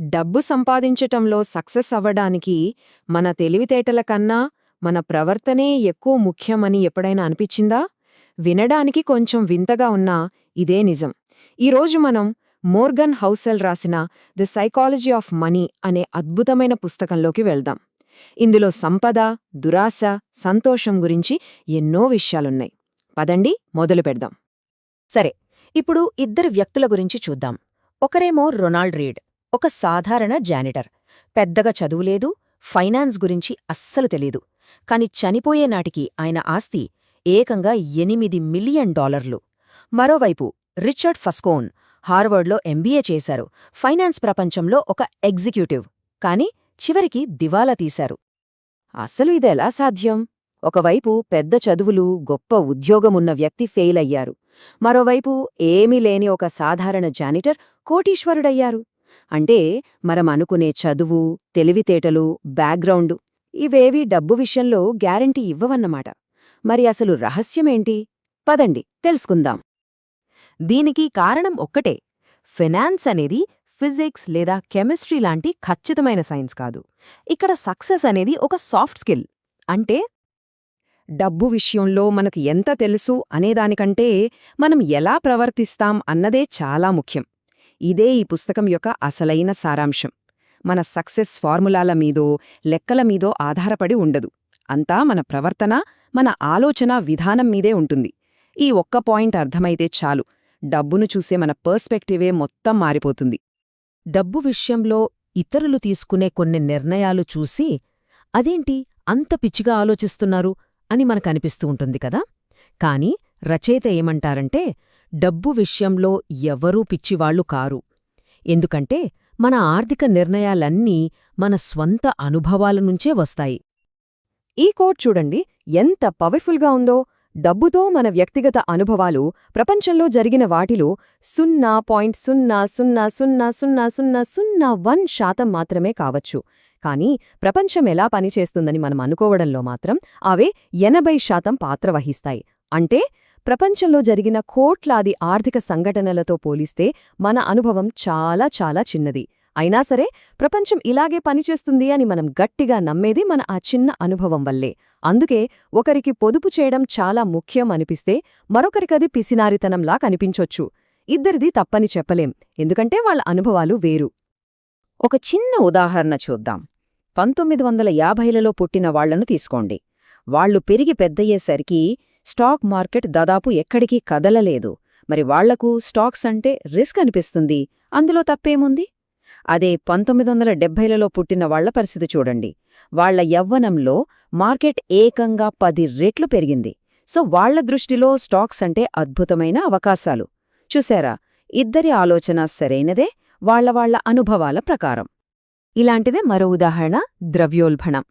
డబ్బు సంపాదించటంలో సక్సెస్ అవ్వడానికి మన తెలివితేటల కన్నా మన ప్రవర్తనే ఎక్కువ ముఖ్యమని ఎప్పుడైనా అనిపించిందా? వినడానికి కొంచెం వింతగా ఉన్నా ఇదే నిజం. ఈరోజు మనం మోర్గన్ హౌసెల్ రాసిన ది సైకాలజీ ఆఫ్ మనీ అనే అద్భుతమైన పుస్తకంలోకి వెళ్దాం. ఇందులో సంపద దురాశ సంతోషం గురించి ఎన్నో విషయాలున్నాయి. పదండి మొదలు పెడదాం. సరే ఇప్పుడు ఇద్దరు వ్యక్తుల గురించి చూద్దాం. ఒకరేమో రొనాల్డ్ రీడ్ ఒక సాధారణ జానిటర్. పెద్దగా చదువులేదు ఫైనాన్స్ గురించి అస్సలు తెలీదు. కాని చనిపోయే నాటికి ఆయన ఆస్తి ఏకంగా ఎనిమిది మిలియన్ డాలర్లు. మరోవైపు రిచర్డ్ ఫస్కోన్ హార్వర్డ్లో ఎంబీఏ చేశారు. ఫైనాన్స్ ప్రపంచంలో ఒక ఎగ్జిక్యూటివ్. కాని చివరికి దివాలా తీశారు. అసలు ఇదెలా సాధ్యం? ఒకవైపు పెద్ద చదువులు గొప్ప ఉద్యోగమున్న వ్యక్తి ఫెయిల్ అయ్యారు మరోవైపు ఏమీ లేని ఒక సాధారణ జానిటర్ కోటీశ్వరుడయ్యారు. అంటే మనం అనుకునే చదువు తెలివితేటలు బ్యాక్గ్రౌండు ఇవేవీ డబ్బు విషయంలో గ్యారంటీ ఇవ్వవన్నమాట. మరి అసలు రహస్యమేంటి? పదండి తెలుసుకుందాం. దీనికి కారణం ఒక్కటే. ఫినాన్స్ అనేది ఫిజిక్స్ లేదా కెమిస్ట్రీ లాంటి ఖచ్చితమైన సైన్స్ కాదు. ఇక్కడ సక్సెస్ అనేది ఒక సాఫ్ట్ స్కిల్. అంటే డబ్బు విషయంలో మనకు ఎంత తెలుసు అనేదానికంటే మనం ఎలా ప్రవర్తిస్తాం అన్నదే చాలా ముఖ్యం. ఇదే ఈ పుస్తకం యొక్క అసలైన సారాంశం. మన సక్సెస్ ఫార్ములాల మీదో లెక్కల మీదో ఆధారపడి ఉండదు. అంతా మన ప్రవర్తన మన ఆలోచన విధానం మీదే ఉంటుంది. ఈ ఒక్క పాయింట్ అర్థమైతే చాలు. డబ్బును చూసే మన పర్స్పెక్టివే మొత్తం మారిపోతుంది. డబ్బు విషయంలో ఇతరులు తీసుకునే కొన్ని నిర్ణయాలు చూసి అదేంటి? అంత పిచ్చిగా ఆలోచిస్తున్నారు? అని మనకనిపిస్తూ ఉంటుంది కదా? కాని రచయిత ఏమంటారంటే డబ్బు విషయంలో ఎవరూ పిచ్చివాళ్ళు కారు. ఎందుకంటే మన ఆర్థిక నిర్ణయాలన్నీ మన స్వంత అనుభవాల నుంచే వస్తాయి. ఈ కోట్ చూడండి ఎంత పవర్ఫుల్గా ఉందో. డబ్బుతో మన వ్యక్తిగత అనుభవాలు ప్రపంచంలో జరిగిన వాటిలో సున్నా పాయింట్ సున్నా సున్నా సున్నా సున్నా సున్నా సున్నా వన్ శాతం మాత్రమే కావచ్చు. కానీ ప్రపంచం ఎలా పనిచేస్తుందని మనం అనుకోవడంలో మాత్రం అవే ఎనభై శాతం పాత్ర వహిస్తాయి. అంటే ప్రపంచంలో జరిగిన కోట్లాది ఆర్థిక సంఘటనలతో పోలిస్తే మన అనుభవం చాలా చాలా చిన్నది. అయినా సరే ప్రపంచం ఇలాగే పనిచేస్తుంది అని మనం గట్టిగా నమ్మేది మన ఆ చిన్న అనుభవం వల్లే. అందుకే ఒకరికి పొదుపు చేయడం చాలా ముఖ్యం అనిపిస్తే మరొకరికది పిసినారితనంలా కనిపించొచ్చు. ఇద్దరిది తప్పని చెప్పలేం ఎందుకంటే వాళ్ళ అనుభవాలు వేరు. ఒక చిన్న ఉదాహరణ చూద్దాం. పంతొమ్మిది వందల యాభైలలో పుట్టిన వాళ్ళను తీసుకోండి. వాళ్ళు పెరిగి పెద్దయ్యేసరికి స్టాక్ మార్కెట్ దాదాపు ఎక్కడికి కదలలేదు. మరి వాళ్ళకు స్టాక్స్ అంటే రిస్క్ అనిపిస్తుంది. అందులో తప్పేముంది? అదే పంతొమ్మిది వందల డెబ్బైలలో పుట్టిన వాళ్ళ పరిస్థితి చూడండి. వాళ్ళ యవ్వనంలో మార్కెట్ ఏకంగా పది రెట్లు పెరిగింది. సో వాళ్ళ దృష్టిలో స్టాక్స్ అంటే అద్భుతమైన అవకాశాలు. చూశారా? ఇద్దరి ఆలోచన సరైనదే వాళ్ళ వాళ్ళ అనుభవాల ప్రకారం. ఇలాంటిదే మరో ఉదాహరణ ద్రవ్యోల్బణం.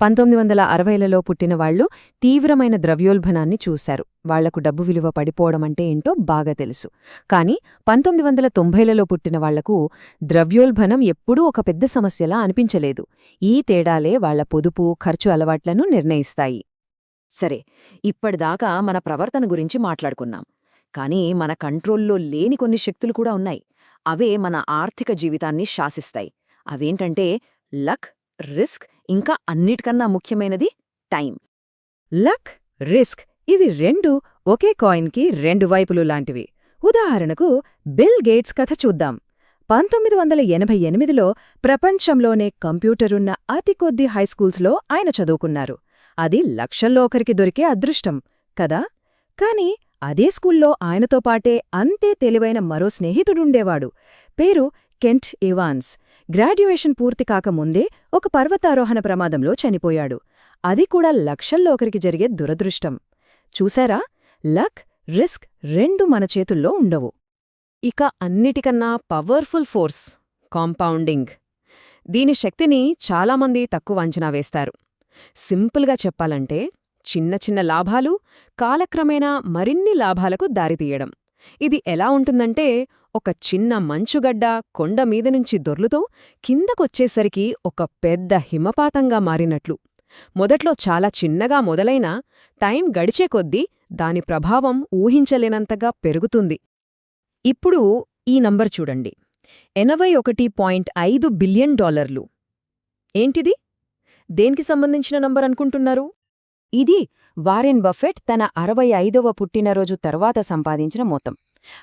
పంతొమ్మిది వందల అరవైలలో పుట్టిన వాళ్ళు తీవ్రమైన ద్రవ్యోల్బణాన్ని చూశారు. వాళ్ళకు డబ్బు విలువ పడిపోవడమంటే ఏంటో బాగా తెలుసు. కాని పంతొమ్మిది వందల తొంభైలలో పుట్టిన వాళ్ళకు ద్రవ్యోల్బణం ఎప్పుడూ ఒక పెద్ద సమస్యలా అనిపించలేదు. ఈ తేడాలే వాళ్ళ పొదుపు ఖర్చు అలవాట్లను నిర్ణయిస్తాయి. సరే ఇప్పటిదాకా మన ప్రవర్తన గురించి మాట్లాడుకున్నాం. కానీ మన కంట్రోల్లో లేని కొన్ని శక్తులు కూడా ఉన్నాయి. అవే మన ఆర్థిక జీవితాన్ని శాసిస్తాయి. అవేంటంటే లక్ రిస్క్ ఇంకా అన్నిటికన్నా ముఖ్యమైనది టైం. లక్ రిస్క్ ఇవి రెండు ఒకే కాయిన్కి రెండు వైపులు లాంటివి. ఉదాహరణకు బిల్ గేట్స్ కథ చూద్దాం. పంతొమ్మిది వందల ఎనభై ఎనిమిదిలో ప్రపంచంలోనే కంప్యూటరున్న అతి కొద్ది హైస్కూల్స్లో ఆయన చదువుకున్నారు. అది లక్షల్లో ఒకరికి దొరికే అదృష్టం కదా? కాని అదే స్కూల్లో ఆయనతో పాటే అంతే తెలివైన మరో స్నేహితుడుండేవాడు. పేరు కెంట్ ఇవాన్స్. గ్రాడ్యుయేషన్ పూర్తి కాకముందే ఒక పర్వతారోహణ ప్రమాదంలో చనిపోయాడు. అది కూడా లక్షల్లో ఒకరికి జరిగే దురదృష్టం. చూశారా? లక్ రిస్క్ రెండు మన చేతుల్లో ఉండవు. ఇక అన్నిటికన్నా పవర్ఫుల్ ఫోర్స్ కాంపౌండింగ్. దీని శక్తిని చాలామంది తక్కువ అంచనా వేస్తారు. సింపుల్గా చెప్పాలంటే చిన్న చిన్న లాభాలు కాలక్రమేణా మరిన్ని లాభాలకు దారితీయడం. ఇది ఎలా ఉంటుందంటే ఒక చిన్న మంచుగడ్డ కొండ మీదనుంచి దొర్లుతో కిందకొచ్చేసరికి ఒక పెద్ద హిమపాతంగా మారినట్లు. మొదట్లో చాలా చిన్నగా మొదలైనా టైం గడిచే కొద్దీ దాని ప్రభావం ఊహించలేనంతగా పెరుగుతుంది. ఇప్పుడు ఈ నంబర్ చూడండి. ఎనభై ఒకటి పాయింట్ ఐదు బిలియన్ డాలర్లు. ఏంటిది? దేనికి సంబంధించిన నంబర్ అనుకుంటున్నారు? ఇది వారెన్ బఫెట్ తన అరవై ఐదవ పుట్టినరోజు తర్వాత సంపాదించిన మొత్తం.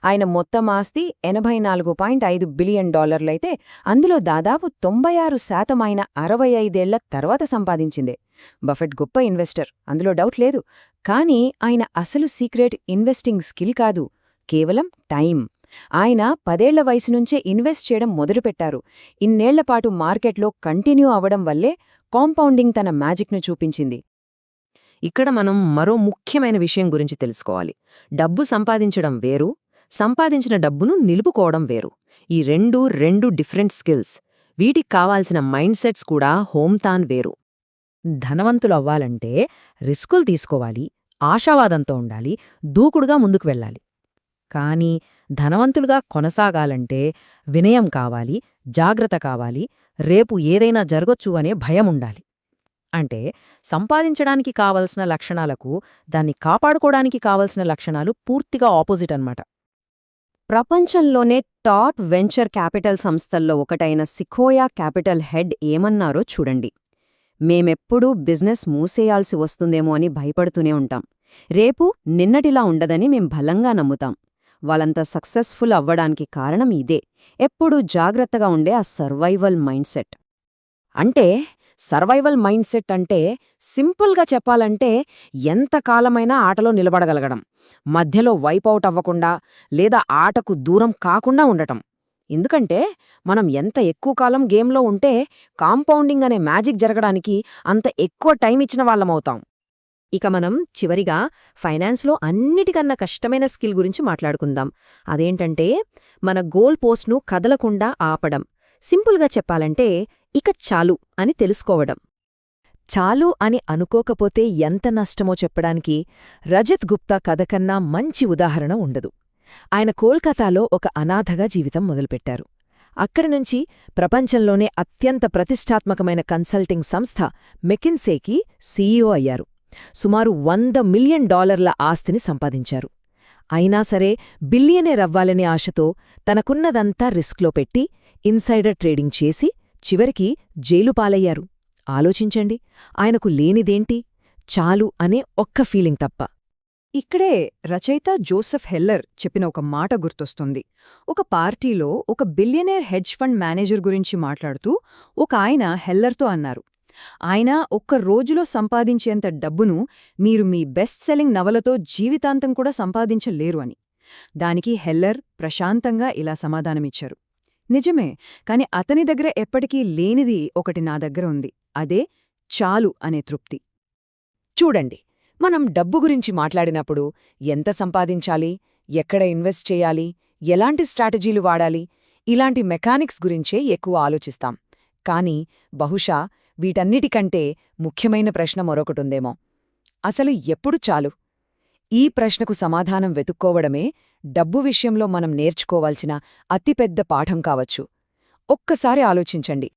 ఆయన మొత్తం ఆస్తి ఎనభై నాలుగు పాయింట్ ఐదు బిలియన్ డాలర్లైతే అందులో దాదాపు తొంభై ఆరు శాతం అరవై ఐదేళ్ళ తర్వాత సంపాదించిందే. బఫెట్ గొప్ప ఇన్వెస్టర్ అందులో డౌట్ లేదు. కానీ ఆయన అసలు సీక్రెట్ ఇన్వెస్టింగ్ స్కిల్ కాదు కేవలం టైం ఆయన పదేళ్ళ వయసు నుంచే ఇన్వెస్ట్ చేయడం మొదలుపెట్టారు. ఇన్నేళ్ళపాటు మార్కెట్లో కంటిన్యూ అవడం వల్లే కాంపౌండింగ్ తన మ్యాజిక్ను చూపించింది. ఇక్కడ మనం మరో ముఖ్యమైన విషయం గురించి తెలుసుకోవాలి. డబ్బు సంపాదించడం వేరు సంపాదించిన డబ్బును నిలుపుకోవడం వేరు. ఈ రెండు రెండు డిఫరెంట్ స్కిల్స్. వీటికి కావాల్సిన మైండ్ సెట్స్ కూడా హోమ్తాన్ వేరు. ధనవంతులు అవ్వాలంటే రిస్కులు తీసుకోవాలి ఆశావాదంతో ఉండాలి దూకుడుగా ముందుకు వెళ్ళాలి. కానీ ధనవంతులుగా కొనసాగాలంటే వినయం కావాలి జాగ్రత్త కావాలి రేపు ఏదైనా జరగొచ్చు అనే భయం ఉండాలి. అంటే సంపాదించడానికి కావలసిన లక్షణాలకు దాన్ని కాపాడుకోవడానికి కావలసిన లక్షణాలు పూర్తిగా ఆపోజిట్ అన్నమాట. ప్రపంచంలోనే టాప్ వెంచర్ క్యాపిటల్ సంస్థల్లో ఒకటైన సిఖోయా క్యాపిటల్ హెడ్ ఏమన్నారో చూడండి. మేమెప్పుడూ బిజినెస్ మూసేయాల్సి వస్తుందేమో అని భయపడుతూనే ఉంటాం. రేపు నిన్నటిలా ఉండదని మేం బలంగా నమ్ముతాం. వాళ్ళంత సక్సెస్ఫుల్ అవ్వడానికి కారణం ఇదే. ఎప్పుడూ జాగ్రత్తగా ఉండే ఆ సర్వైవల్ మైండ్ సెట్. అంటే సర్వైవల్ మైండ్ సెట్ అంటే సింపుల్గా చెప్పాలంటే ఎంతకాలమైనా ఆటలో నిలబడగలగడం మధ్యలో వైపౌట్ అవ్వకుండా లేదా ఆటకు దూరం కాకుండా ఉండటం. ఎందుకంటే మనం ఎంత ఎక్కువ కాలం గేమ్లో ఉంటే కాంపౌండింగ్ అనే మ్యాజిక్ జరగడానికి అంత ఎక్కువ టైం ఇచ్చిన వాళ్ళమవుతాం ఇక మనం చివరిగా ఫైనాన్స్లో అన్నిటికన్నా కష్టమైన స్కిల్ గురించి మాట్లాడుకుందాం. అదేంటంటే మన గోల్ పోస్ట్ను కదలకుండా ఆపడం. సింపుల్గా చెప్పాలంటే ఇక చాలు అని తెలుసుకోవడం. చాలు అని అనుకోకపోతే ఎంత నష్టమో చెప్పడానికి రజత్ గుప్తా కథకన్నా మంచి ఉదాహరణ ఉండదు. ఆయన కోల్కతాలో ఒక అనాథగా జీవితం మొదలుపెట్టారు. అక్కడి నుంచి ప్రపంచంలోనే అత్యంత ప్రతిష్టాత్మకమైన కన్సల్టింగ్ సంస్థ మెకిన్సేకి సీఈఓ అయ్యారు. సుమారు వంద మిలియన్ డాలర్ల ఆస్తిని సంపాదించారు. అయినా సరే బిలియనే రవ్వాలనే ఆశతో తనకున్నదంతా రిస్క్లో పెట్టి ఇన్సైడర్ ట్రేడింగ్ చేసి చివరికి జైలు పాలయ్యారు. ఆలోచించండి ఆయనకు లేనిదేంటి? చాలు అనే ఒక్క ఫీలింగ్ తప్ప. ఇక్కడే రచయిత జోసెఫ్ హెల్లర్ చెప్పిన ఒక మాట గుర్తొస్తుంది. ఒక పార్టీలో ఒక బిలియనేర్ హెడ్జ్ ఫండ్ మేనేజర్ గురించి మాట్లాడుతూ ఒక ఆయన హెల్లర్తో అన్నారు. ఆయన ఒక్క రోజులో సంపాదించేంత డబ్బును మీరు మీ బెస్ట్ సెల్లింగ్ నవలతో జీవితాంతం కూడా సంపాదించలేరు అని. దానికి హెల్లర్ ప్రశాంతంగా ఇలా సమాధానమిచ్చారు. నిజమే కాని అతని దగ్గర ఎప్పటికీ లేనిది ఒకటి నా దగ్గర ఉంది. అదే చాలు అనే తృప్తి. చూడండి మనం డబ్బు గురించి మాట్లాడినప్పుడు ఎంత సంపాదించాలి ఎక్కడ ఇన్వెస్ట్ చేయాలి ఎలాంటి స్ట్రాటజీలు వాడాలి ఇలాంటి మెకానిక్స్ గురించే ఎక్కువ ఆలోచిస్తాం. కానీ బహుశా వీటన్నిటికంటే ముఖ్యమైన ప్రశ్న మరొకటుందేమో అసలు ఎప్పుడు చాలు? ఈ ప్రశ్నకు సమాధానం వెతుక్కోవడమే డబ్బు విషయంలో మనం నేర్చుకోవాల్సిన అతిపెద్ద పాఠం కావచ్చు. ఒక్కసారి ఆలోచించండి.